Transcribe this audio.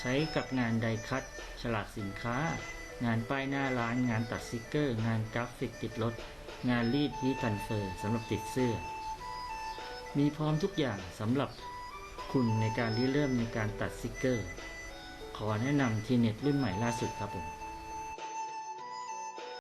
ใช้กับงานไดคัตฉลากสินค้า งานป้ายหน้าร้าน งานตัดสติกเกอร์ งานกราฟิกติดรถ งานรีดฮีทันเฟอร์สำหรับติดเสื้อ มีพร้อมทุกอย่างสำหรับคุณในการริเริ่มในการตัดสติกเกอร์ ขอแนะนำทีเน็ตรุ่นใหม่ล่าสุดครับผม